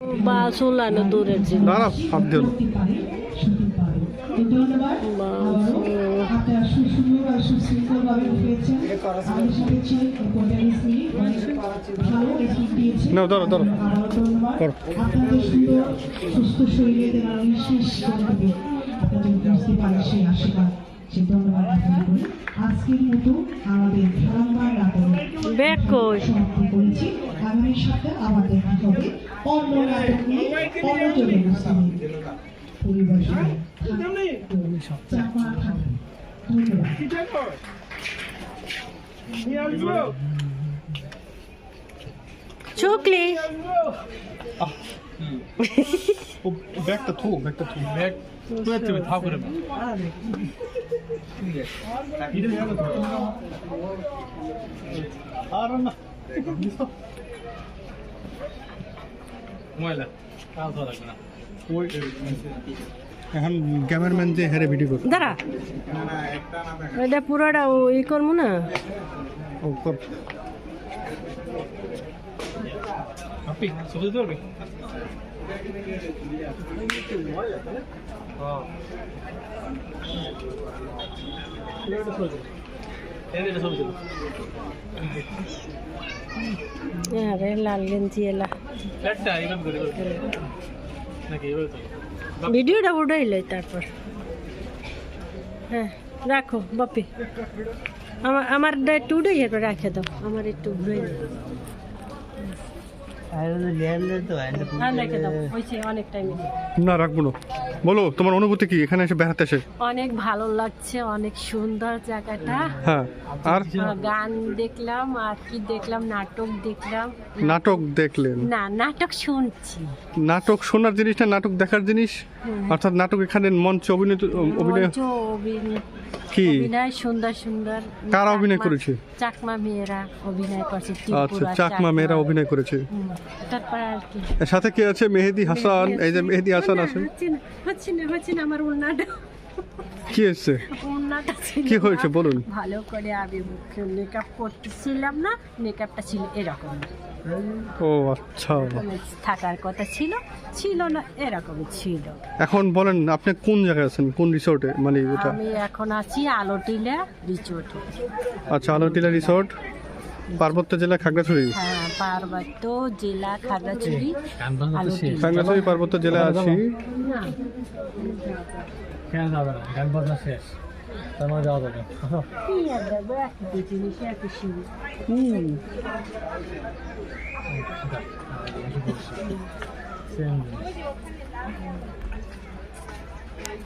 বা চুলানো দূরের জিনিস। না হাত দিও না। করো। সুস্থ শরীরে দেওয়ার করবে বুঝতে পারে সেই আশীর্বাদ। আজকের মতো আমাদের সমাপ্তি করেছি। আগামী সপ্তাহে আবার দেখা হবে অন্য নাটক নিয়ে অন্য জনের অনুষ্ঠানে চাপা থাকুন ধন্যবাদ চুকলি। ও ব্যাগটা থো ব্যাগটা থো ব্যাগ তুই থাক করে আর না। ময়লা কাল ধরা লাগবে না। ওই এখন ক্যামেরাম্যান যে হেরে ভিডিও করে দাঁড়া। এটা পুরোটা ও- ই করব না? ও কর। আপনি সবজি ধরবি আরে লাল গেঞ্জি এলা। ভিডিওটা উঠাইলে তারপর। হ্যাঁ রাখো বাপি। আমার আমার একটু উঠাই একটু রাখে দাও আমার একটু ঘুরে না রাখব না। বলো তোমার অনুভূতি কি? এখানে এসে বেড়াতে এসে? অনেক ভালো লাগছে অনেক সুন্দর জায়গাটা। হ্যাঁ আর? গান দেখলাম আর কি দেখলাম নাটক দেখলাম। নাটক দেখলেন? না নাটক শুনছি। নাটক শোনার জিনিসটা নাটক দেখার জিনিস? অর্থাৎ নাটক এখানে মঞ্চে অভিনয় কি? অভিনয় সুন্দর সুন্দর। কারা অভিনয় করেছে? চাকমা মেয়েরা অভিনয় করেছে আচ্ছা চাকমা মেয়েরা অভিনয় করেছে। তারপর আর কি। সাথে কে আছে? মেহেদি হাসান এই যে মেহেদি হাসান আছে। হচ্ছে না হচ্ছে না আমার কি ছিল কি হয়েছে? বলুন। ভালো করে আমি মুখে মেকআপ করতেছিলাম না মেকআপটা ছিল এরকম। ও আচ্ছা। থাকার কথা ছিল ছিল না এরকম ছিল। এখন বলেন আপনি কোন জায়গায় আছেন? কোন রিসোর্টে মানে এটা আমি এখন আছি আলোটিলা রিচোর্টে আচ্ছা আলোটিলা রিসোর্ট পার্বত্য জেলা খাগড়াছড়ি? হ্যাঁ পার্বত্য জেলা খাগড়াছড়ি। খাগড়াছড়ি পার্বত্য জেলায় আছি। না কেন যাবে না গান বাজনা শেষ তার মধ্যে যাওয়া যাবে কি আর দেখবো একই জিনিস একই শুরু সেম